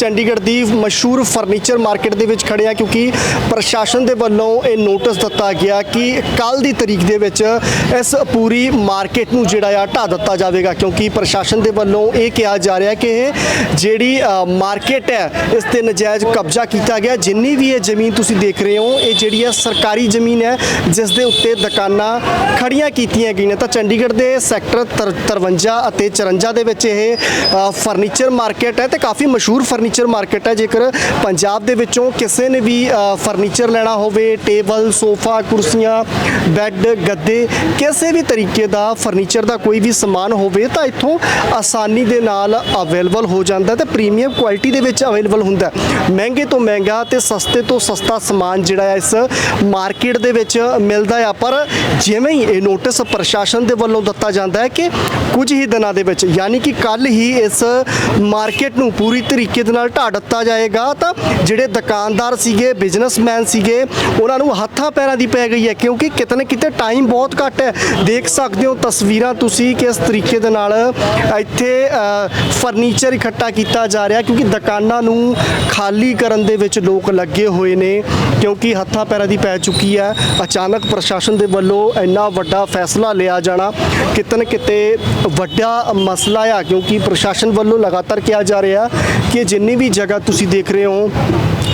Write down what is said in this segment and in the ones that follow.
ਚੰਡੀਗੜ੍ਹ ਦੀ ਮਸ਼ਹੂਰ furniture market ਦੇ ਵਿੱਚ ਖੜੇ ਆ ਕਿਉਂਕਿ ਪ੍ਰਸ਼ਾਸਨ ਦੇ ਵੱਲੋਂ ਇਹ ਨੋਟਿਸ ਦਿੱਤਾ ਗਿਆ ਕਿ ਕੱਲ ਦੀ ਤਰੀਕ ਦੇ ਵਿੱਚ ਇਸ ਪੂਰੀ ਮਾਰਕੀਟ ਨੂੰ ਜਿਹੜਾ ਆ ਢਾ ਦਿੱਤਾ ਜਾਵੇਗਾ ਕਿਉਂਕਿ ਪ੍ਰਸ਼ਾਸਨ ਦੇ ਵੱਲੋਂ ਇਹ ਕਿਹਾ ਜਾ ਰਿਹਾ ਕਿ ਇਹ ਜਿਹੜੀ ਮਾਰਕੀਟ ਹੈ, ਇਸ ਤੇ ਨਜਾਇਜ਼ ਕਬਜ਼ਾ ਕੀਤਾ ਗਿਆ। ਜਿੰਨੀ ਵੀ ਇਹ ਜ਼ਮੀਨ ਤੁਸੀਂ ਦੇਖ ਰਹੇ ਹੋ, ਇਹ ਜਿਹੜੀ ਹੈ ਸਰਕਾਰੀ ਜ਼ਮੀਨ ਹੈ, ਜਿਸ ਦੇ ਉੱਤੇ ਦੁਕਾਨਾਂ ਖੜੀਆਂ ਕੀਤੀਆਂ ਗਈਆਂ ਤਾਂ ਚੰਡੀਗੜ੍ਹ ਦੇ ਸੈਕਟਰ 53 ਅਤੇ 54 ਦੇ ਵਿੱਚ ਇਹ ਫਰਨੀਚਰ ਮਾਰਕੀਟ ਹੈ ਤੇ ਕਾਫੀ ਮਸ਼ਹੂਰ ਫਰਨੀਚਰ ਮਾਰਕੀਟ ਹੈ। ਜੇਕਰ ਪੰਜਾਬ ਦੇ ਵਿੱਚੋਂ ਕਿਸੇ ਨੇ ਵੀ ਫਰਨੀਚਰ ਲੈਣਾ ਹੋਵੇ, ਟੇਬਲ, ਸੋਫਾ, ਕੁਰਸੀਆਂ, ਬੈੱਡ, ਗੱਦੇ, ਕਿਸੇ ਵੀ ਤਰੀਕੇ ਦਾ ਫਰਨੀਚਰ ਦਾ ਕੋਈ ਵੀ ਸਮਾਨ ਹੋਵੇ, ਤਾਂ ਇੱਥੋਂ ਆਸਾਨੀ ਦੇ ਨਾਲ ਅਵੇਲੇਬਲ ਹੋ ਜਾਂਦਾ ਤੇ ਪ੍ਰੀਮੀਅਮ ਕੁਆਲਿਟੀ ਦੇ ਵਿੱਚ ਅਵੇਲੇਬਲ ਹੁੰਦਾ ਮਹਿੰਗੇ ਤੋਂ ਮਹਿੰਗਾ ਤੇ ਸਸਤੇ ਤੋਂ ਸਸਤਾ ਸਮਾਨ ਜਿਹੜਾ ਹੈ, ਇਸ ਮਾਰਕੀਟ ਦੇ ਵਿੱਚ ਮਿਲਦਾ ਆ ਪਰ ਜਿਵੇਂ ਹੀ ਇਹ ਨੋਟਿਸ ਪ੍ਰਸ਼ਾਸਨ ਦੇ ਵੱਲੋਂ ਦਿੱਤਾ ਜਾਂਦਾ ਹੈ ਕਿ ਕੁਝ ਹੀ ਦਿਨਾਂ ਦੇ ਵਿੱਚ, ਯਾਨੀ ਕਿ ਕੱਲ ਹੀ ਇਸ ਮਾਰਕੀਟ ਨੂੰ ਪੂਰੀ ਤਰੀਕੇ ਦੇ ਨਾਲ ਢਾ ਦਿੱਤਾ ਜਾਏਗਾ ਤਾਂ ਜਿਹੜੇ ਦੁਕਾਨਦਾਰ ਸੀਗੇ ਬਿਜ਼ਨਸਮੈਨ ਸੀਗੇ, ਉਹਨਾਂ ਨੂੰ ਹੱਥਾਂ ਪੈਰਾਂ ਦੀ ਪੈ ਗਈ ਹੈ ਕਿਉਂਕਿ ਕਿਤੇ ਨਾ ਕਿਤੇ ਟਾਈਮ ਬਹੁਤ ਘੱਟ ਹੈ। ਦੇਖ ਸਕਦੇ ਹੋ ਤਸਵੀਰਾਂ ਤੁਸੀਂ ਕਿਸ ਤਰੀਕੇ ਦੇ ਨਾਲ ਇੱਥੇ ਫਰਨੀਚਰ ਇਕੱਠਾ ਕੀਤਾ ਜਾ ਰਿਹਾ ਕਿਉਂਕਿ ਦੁਕਾਨਾਂ ਨੂੰ ਖਾਲੀ ਕਰਨ ਦੇ ਵਿੱਚ ਲੋਕ ਲੱਗੇ ਹੋਏ ਨੇ ਕਿਉਂਕਿ ਹੱਥਾਂ ਪੈਰਾਂ ਦੀ ਪੈ ਚੁੱਕੀ ਹੈ। ਅਚਾਨਕ ਪ੍ਰਸ਼ਾਸਨ ਦੇ ਵੱਲੋਂ ਇੰਨਾ ਵੱਡਾ ਫੈਸਲਾ ਲਿਆ ਜਾਣਾ ਕਿਤੇ ਨਾ ਕਿਤੇ ਵੱਡਾ ਮਸਲਾ ਆ ਕਿਉਂਕਿ ਪ੍ਰਸ਼ਾਸਨ ਵੱਲੋਂ ਲਗਾਤਾਰ ਕਿਹਾ ਜਾ ਰਿਹਾ ਕਿ ਜਿੰਨੀ ਵੀ ਜਗ੍ਹਾ ਤੁਸੀਂ ਦੇਖ ਰਹੇ ਹੋ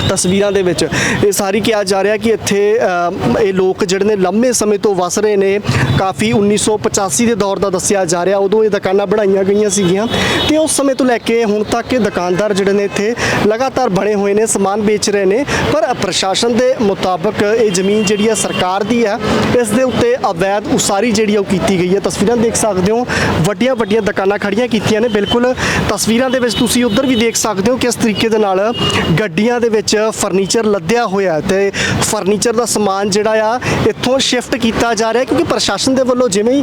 ਤਸਵੀਰਾਂ ਦੇ ਵਿੱਚ ਇਹ ਸਾਰੀ ਕਿਹਾ ਜਾ ਰਿਹਾ ਕਿ ਇੱਥੇ ਇਹ ਲੋਕ ਜਿਹੜੇ ਨੇ ਲੰਮੇ ਸਮੇਂ ਤੋਂ ਵਸ ਰਹੇ ਨੇ। ਕਾਫੀ 1985 ਦੇ ਦੌਰ ਦਾ ਦੱਸਿਆ ਜਾ ਰਿਹਾ। ਉਦੋਂ ਇਹ ਦੁਕਾਨਾਂ ਬਣਾਈਆਂ ਗਈਆਂ ਸੀਗੀਆਂ ਤੇ ਉਸ ਸਮੇਂ ਤੋਂ ਲੈ ਕੇ ਹੁਣ ਤੱਕ ਇਹ ਦੁਕਾਨਦਾਰ ਜਿਹੜੇ ਨੇ ਇੱਥੇ ਲਗਾਤਾਰ ਬਣੇ ਹੋਏ ਨੇ, ਸਮਾਨ ਵੇਚ ਰਹੇ ਨੇ। ਪਰ ਪ੍ਰਸ਼ਾਸਨ ਦੇ ਮੁਤਾਬਕ ਇਹ ਜ਼ਮੀਨ ਜਿਹੜੀ ਹੈ ਸਰਕਾਰ ਦੀ ਹੈ, ਇਸ ਦੇ ਉੱਤੇ ਅਵੈਧ ਉਸਾਰੀ ਜਿਹੜੀ ਆ ਉਹ ਕੀਤੀ ਗਈ ਹੈ। ਤਸਵੀਰਾਂ ਦੇਖ ਸਕਦੇ ਹੋ ਵੱਡੀਆਂ ਵੱਡੀਆਂ ਦੁਕਾਨਾਂ ਖੜੀਆਂ ਕੀਤੀਆਂ ਨੇ। ਬਿਲਕੁਲ ਤਸਵੀਰਾਂ ਦੇ ਵਿੱਚ ਤੁਸੀਂ ਉੱਧਰ ਵੀ ਦੇਖ ਸਕਦੇ ਹੋ ਕਿਸ ਤਰੀਕੇ ਦੇ ਨਾਲ ਗੱਡੀਆਂ ਦੇ ਵਿੱਚ ਫਰਨੀਚਰ ਲੱਦਿਆ ਹੋਇਆ ਹੈ ਤੇ ਫਰਨੀਚਰ ਦਾ ਸਮਾਨ ਜਿਹੜਾ ਆ, ਇੱਥੋਂ ਸ਼ਿਫਟ ਕੀਤਾ ਜਾ ਰਿਹਾ ਕਿਉਂਕਿ ਪ੍ਰਸ਼ਾਸਨ ਦੇ ਵੱਲੋਂ ਜਿਵੇਂ ਹੀ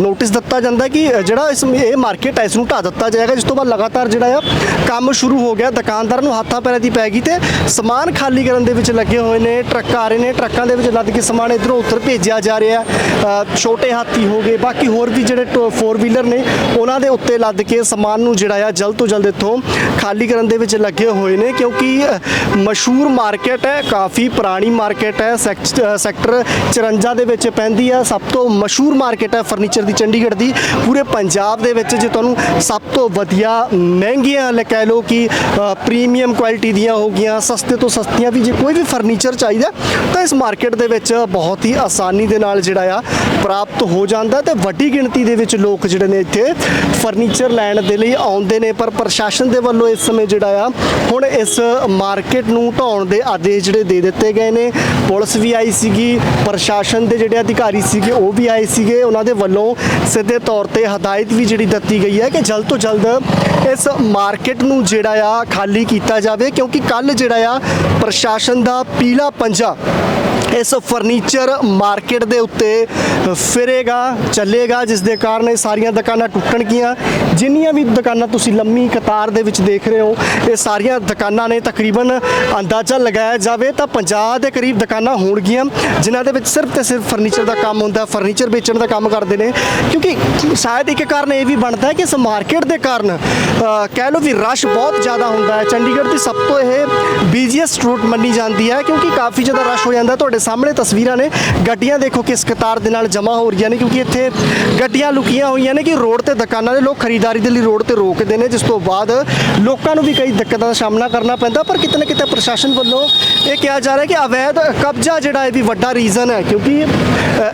ਨੋਟਿਸ ਦਿੱਤਾ ਜਾਂਦਾ ਕਿ ਜਿਹੜਾ ਇਸ, ਇਹ ਮਾਰਕੀਟ ਹੈ ਇਸ ਨੂੰ ਢਾ ਦਿੱਤਾ ਜਾਏਗਾ, ਜਿਸ ਤੋਂ ਬਾਅਦ ਲਗਾਤਾਰ ਜਿਹੜਾ ਆ, ਕੰਮ ਸ਼ੁਰੂ ਹੋ ਗਿਆ, ਦੁਕਾਨਦਾਰ ਨੂੰ ਹੱਥਾਂ ਪੈਰਾਂ ਦੀ ਪੈ ਗਈ ਤੇ ਸਮਾਨ ਖਾਲੀ ਕਰਨ ਦੇ ਵਿੱਚ ਲੱਗੇ ਹੋਏ ਨੇ, ਟਰੱਕ ਆ ਰਹੇ ਨੇ, ਟਰੱਕਾਂ ਦੇ ਵਿੱਚ ਲੱਦ ਕੇ ਸਮਾਨ ਇਧਰੋਂ ਉੱਧਰ ਭੇਜਿਆ ਜਾ ਰਿਹਾ ਛੋਟੇ ਹਾਥੀ ਹੋ ਗਏ, ਬਾਕੀ ਹੋਰ ਵੀ ਜਿਹੜੇ 4 ਵੀਲਰ ਨੇ, ਉਹਨਾਂ ਦੇ ਉੱਤੇ ਲੱਦ ਕੇ ਸਮਾਨ ਨੂੰ ਜਿਹੜਾ ਆ, ਜਲਦ ਤੋਂ ਜਲਦ ਇੱਥੋਂ ਖਾਲੀ ਕਰਨ ਦੇ ਵਿੱਚ ਲੱਗੇ ਹੋਏ ਨੇ, ਕਿਉਂਕਿ ਮਸ਼ਹੂਰ ਮਾਰਕੀਟ ਹੈ, ਕਾਫੀ ਪੁਰਾਣੀ ਮਾਰਕੀਟ ਹੈ ਸੈਕਟ- ਸੈਕਟਰ 54 ਦੇ ਵਿੱਚ ਪੈਂਦੀ ਹੈ। ਸਭ ਤੋਂ ਮਸ਼ਹੂਰ ਮਾਰਕੀਟ ਹੈ ਫਰਨੀਚਰ ਦੀ ਚੰਡੀਗੜ੍ਹ ਦੀ। ਪੂਰੇ ਪੰਜਾਬ ਦੇ ਵਿੱਚ ਜੇ ਤੁਹਾਨੂੰ ਸਭ ਤੋਂ ਵਧੀਆ ਮਹਿੰਗੀਆਂ ਲੈ ਕਹਿ ਲਓ ਕਿ ਪ੍ਰੀਮੀਅਮ ਕੁਆਲਿਟੀ ਦੀਆਂ ਹੋ ਗਈਆਂ, ਸਸਤੇ ਤੋਂ ਸਸਤੀਆਂ ਵੀ ਜੇ ਕੋਈ ਵੀ ਫਰਨੀਚਰ ਚਾਹੀਦਾ, ਤਾਂ ਇਸ ਮਾਰਕੀਟ ਦੇ ਵਿੱਚ ਬਹੁਤ ਹੀ ਆਸਾਨੀ ਦੇ ਨਾਲ ਜਿਹੜਾ ਆ ਪ੍ਰਾਪਤ ਹੋ ਜਾਂਦਾ ਤੇ ਵੱਡੀ ਗਿਣਤੀ ਦੇ ਵਿੱਚ ਲੋਕ ਜਿਹੜੇ ਨੇ ਇੱਥੇ ਫਰਨੀਚਰ ਲੈਣ ਦੇ ਲਈ ਆਉਂਦੇ ਨੇ। ਪਰ ਪ੍ਰਸ਼ਾਸਨ ਦੇ ਵੱਲੋਂ ਇਸ ਸਮੇਂ ਜਿਹੜਾ ਆ, ਹੁਣ ਇਸ ਮਾਰਕੀਟ ਨੂੰ ਢਾਉਣ ਦੇ ਆਦੇਸ਼ ਜਿਹੜੇ ਦੇ ਦਿੱਤੇ ਗਏ ਨੇ। ਪੁਲਿਸ ਵੀ ਆਈ ਸੀਗੀ, ਪ੍ਰਸ਼ਾਸਨ ਦੇ ਜਿਹੜੇ ਅਧਿਕਾਰੀ ਸੀਗੇ, ਉਹ ਵੀ ਆਏ ਸੀਗੇ। ਉਹਨਾਂ ਦੇ ਵੱਲੋਂ ਸਿੱਧੇ ਤੌਰ ਤੇ ਹਦਾਇਤ ਵੀ ਜਿਹੜੀ ਦਿੱਤੀ ਗਈ ਹੈ ਕਿ ਜਲਦ ਤੋਂ ਜਲਦ ਇਸ ਮਾਰਕੀਟ ਨੂੰ ਜਿਹੜਾ ਆ ਖਾਲੀ ਕੀਤਾ ਜਾਵੇ, ਕਿਉਂਕਿ ਕੱਲ ਜਿਹੜਾ ਆ ਪ੍ਰਸ਼ਾਸਨ ਦਾ ਪੀਲਾ ਪੰਜਾ ਇਸ ਫਰਨੀਚਰ ਮਾਰਕੀਟ ਦੇ ਉੱਤੇ ਫਿਰੇਗਾ, ਚੱਲੇਗਾ, ਜਿਸ ਦੇ ਕਾਰਨ ਇਹ ਸਾਰੀਆਂ ਦੁਕਾਨਾਂ ਟੁੱਟਣਗੀਆਂ। ਜਿੰਨੀਆਂ ਵੀ ਦੁਕਾਨਾਂ ਤੁਸੀਂ ਲੰਮੀ ਕਤਾਰ ਦੇ ਵਿੱਚ ਦੇਖ ਰਹੇ ਹੋ, ਇਹ ਸਾਰੀਆਂ ਦੁਕਾਨਾਂ ਨੇ ਤਕਰੀਬਨ ਅੰਦਾਜ਼ਾ ਲਗਾਇਆ ਜਾਵੇ ਤਾਂ 50 ਦੇ ਕਰੀਬ ਦੁਕਾਨਾਂ ਹੋਣਗੀਆਂ, ਜਿਨ੍ਹਾਂ ਦੇ ਵਿੱਚ ਸਿਰਫ ਤੇ ਸਿਰਫ ਫਰਨੀਚਰ ਦਾ ਕੰਮ ਹੁੰਦਾ, ਫਰਨੀਚਰ ਵੇਚਣ ਦਾ ਕੰਮ ਕਰਦੇ ਨੇ। ਕਿਉਂਕਿ ਸ਼ਾਇਦ ਇੱਕ ਕਾਰਨ ਇਹ ਵੀ ਬਣਦਾ ਹੈ ਕਿ ਇਸ ਮਾਰਕੀਟ ਦੇ ਕਾਰਨ ਕਹਿ ਲਓ ਵੀ ਰਸ਼ ਬਹੁਤ ਜ਼ਿਆਦਾ ਹੁੰਦਾ ਹੈ। ਚੰਡੀਗੜ੍ਹ ਦੀ ਸਭ ਤੋਂ ਇਹ ਬੀਜੀਐਸਟ ਰੂਟ ਮੰਨੀ ਜਾਂਦੀ ਹੈ, ਕਿਉਂਕਿ ਕਾਫੀ ਜ਼ਿਆਦਾ ਰਸ਼ ਹੋ ਜਾਂਦਾ, ਤੁਹਾਡੇ ਸਾਹਮਣੇ ਤਸਵੀਰਾਂ ਨੇ। ਗੱਡੀਆਂ ਦੇਖੋ ਕਿਸ ਕਤਾਰ ਦੇ ਨਾਲ ਜਮ੍ਹਾਂ ਹੋ ਰਹੀਆਂ ਨੇ, ਕਿਉਂਕਿ ਇੱਥੇ ਗੱਡੀਆਂ ਲੁਕੀਆਂ ਹੋਈਆਂ ਨੇ ਕਿ ਰੋਡ ਤੇ ਦੁਕਾਨਾਂ ਦੇ ਲੋਕ ਖਰੀਦਦਾਰੀ ਦੇ ਲਈ ਰੋਡ ਤੇ ਰੋਕਦੇ ਨੇ, ਜਿਸ ਤੋਂ ਬਾਅਦ ਲੋਕਾਂ ਨੂੰ ਵੀ ਕਈ ਦਿੱਕਤਾਂ ਦਾ ਸਾਹਮਣਾ ਕਰਨਾ ਪੈਂਦਾ। ਪਰ ਕਿਤੇ ਨਾ ਕਿਤੇ ਪ੍ਰਸ਼ਾਸਨ ਵੱਲੋਂ ਇਹ ਕਿਹਾ ਜਾ ਰਿਹਾ ਕਿ ਅਵੈਧ ਕਬਜ਼ਾ ਜਿਹੜਾ ਇਹ ਵੀ ਵੱਡਾ ਰੀਜ਼ਨ ਹੈ, ਕਿਉਂਕਿ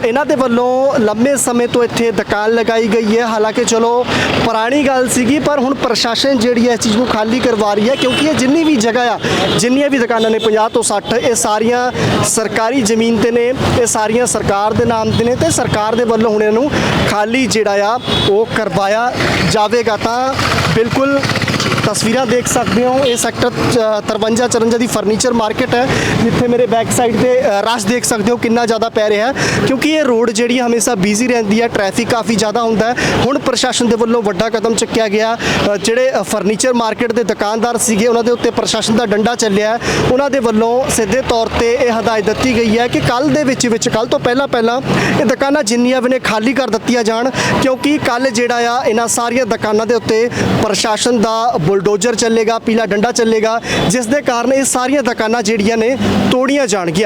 ਇਹਨਾਂ ਦੇ ਵੱਲੋਂ ਲੰਮੇ ਸਮੇਂ ਤੋਂ ਇੱਥੇ ਦੁਕਾਨ ਲਗਾਈ ਗਈ ਹੈ। ਹਾਲਾਂਕਿ ਚਲੋ, ਪੁਰਾਣੀ ਗੱਲ ਸੀਗੀ, ਪਰ ਹੁਣ ਪ੍ਰਸ਼ਾਸਨ ਜਿਹੜੀ ਹੈ ਇਸ ਚੀਜ਼ ਨੂੰ ਖਾਲੀ ਕਰਵਾ ਰਹੀ ਹੈ, ਕਿਉਂਕਿ ਇਹ ਜਿੰਨੀ ਵੀ ਜਗ੍ਹਾ ਆ, ਜਿੰਨੀਆਂ ਵੀ ਦੁਕਾਨਾਂ ਨੇ 50 ਤੋਂ 60 ਇਹ ਸਾਰੀਆਂ ਸਰਕਾਰੀ ਜ਼ਮੀਨ ਤੇ ਨੇ ਇਹ ਸਾਰੀਆਂ ਸਰਕਾਰ ਦੇ ਨਾਮ ਤੇ ਨੇ ਤੇ ਸਰਕਾਰ ਦੇ ਵੱਲੋਂ ਹੁਣ ਇਹਨੂੰ ਖਾਲੀ ਜਿਹੜਾ ਆ ਉਹ ਕਰਵਾਇਆ ਜਾਵੇਗਾ ਤਾਂ ਬਿਲਕੁਲ ਤਸਵੀਰਾਂ ਦੇਖ ਸਕਦੇ ਹੋ। ਇਹ ਸੈਕਟਰ 53 54 ਦੀ ਫਰਨੀਚਰ ਮਾਰਕੀਟ ਹੈ। ਜਿੱਥੇ ਮੇਰੇ ਬੈਕ ਸਾਈਡ ਤੇ ਰਸ਼ ਦੇਖ ਸਕਦੇ ਹੋ ਕਿੰਨਾ ਜ਼ਿਆਦਾ ਪੈ ਰਿਹਾ ਹੈ। ਕਿਉਂਕਿ ਇਹ ਰੋਡ ਜਿਹੜੀ ਹਮੇਸ਼ਾ ਬਿਜ਼ੀ ਰਹਿੰਦੀ ਹੈ ਟ੍ਰੈਫਿਕ ਕਾਫੀ ਜ਼ਿਆਦਾ ਹੁੰਦਾ ਹੈ। ਹੁਣ ਪ੍ਰਸ਼ਾਸਨ ਦੇ ਵੱਲੋਂ ਵੱਡਾ ਕਦਮ ਚੁੱਕਿਆ ਗਿਆ। ਜਿਹੜੇ ਫਰਨੀਚਰ ਮਾਰਕੀਟ ਦੇ ਦੁਕਾਨਦਾਰ ਸੀਗੇ, ਉਹਨਾਂ ਦੇ ਉੱਤੇ ਪ੍ਰਸ਼ਾਸਨ ਦਾ ਡੰਡਾ ਚੱਲਿਆ ਉਹਨਾਂ ਦੇ ਵੱਲੋਂ ਸਿੱਧੇ ਤੌਰ ਤੇ ਇਹ ਹਦਾਇਤ ਦਿੱਤੀ ਗਈ ਹੈ ਕਿ ਕੱਲ ਦੇ ਵਿੱਚ ਵਿੱਚ ਕੱਲ ਤੋਂ ਪਹਿਲਾਂ ਪਹਿਲਾਂ ਇਹ ਦੁਕਾਨਾਂ ਜਿੰਨੀਆਂ ਵੀ ਨੇ ਖਾਲੀ ਕਰ ਦਿੱਤੀਆਂ ਜਾਣ। ਕਿਉਂਕਿ ਕੱਲ ਜਿਹੜਾ ਆ, ਇਹਨਾਂ ਸਾਰੀਆਂ ਦੁਕਾਨਾਂ ਦੇ ਉੱਤੇ ਪ੍ਰਸ਼ਾਸਨ ਦਾ ਬੁਲਡੋਜ਼ਰ ਚੱਲੇਗਾ, ਪੀਲਾ ਡੰਡਾ ਚੱਲੇਗਾ, ਜਿਸ ਦੇ ਕਾਰਨ ਇਹ ਸਾਰੀਆਂ ਦੁਕਾਨਾਂ ਜਿਹੜੀਆਂ ਨੇ ਤੋੜੀਆਂ ਜਾਣਗੀਆਂ।